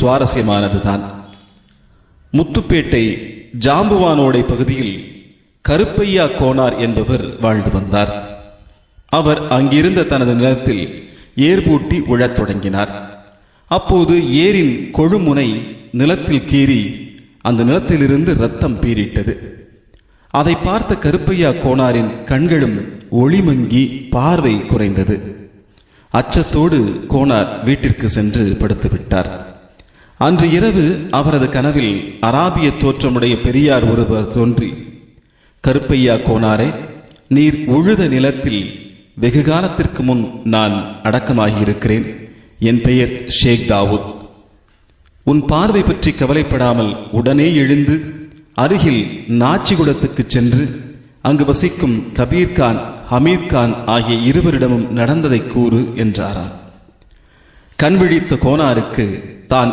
சுவாரஸ்யமானதுதான் முத்துப்பேட்டை ஜாம்புவானோடை பகுதியில் கருப்பையா கோனார் என்பவர் வாழ்ந்து வந்தார். அவர் அங்கிருந்த தனது நிலத்தில் ஏர்பூட்டி உழத் தொடங்கினார். அப்போது ஏரின் கொழுமுனை நிலத்தில் கீறி அந்த நிலத்திலிருந்து ரத்தம் பீரிட்டது அதை பார்த்த கருப்பையா கோனாரின் கண்களும் ஒளிமங்கி பார்வை குறைந்தது. அச்சத்தோடு கோனார் வீட்டிற்கு சென்று படுத்துவிட்டார். அன்று இரவு அவரது கனவில் அராபிய தோற்றமுடைய பெரியார் ஒருவர் தோன்றி கருப்பையா கோனாரே நீர் உழுத நிலத்தில் வெகு காலத்திற்கு முன் நான் அடக்கமாகியிருக்கிறேன். என் பெயர் ஷேக் தாவூத். உன் பார்வை பற்றி கவலைப்படாமல் உடனே எழுந்து அருகில் நாச்சிகுடத்துக்கு சென்று அங்கு வசிக்கும் கபீர்கான் ஹமீர்கான் ஆகிய இருவரிடமும் நடந்ததை கூறு என்றாராம். கண் விழித்த கோனாருக்கு தான்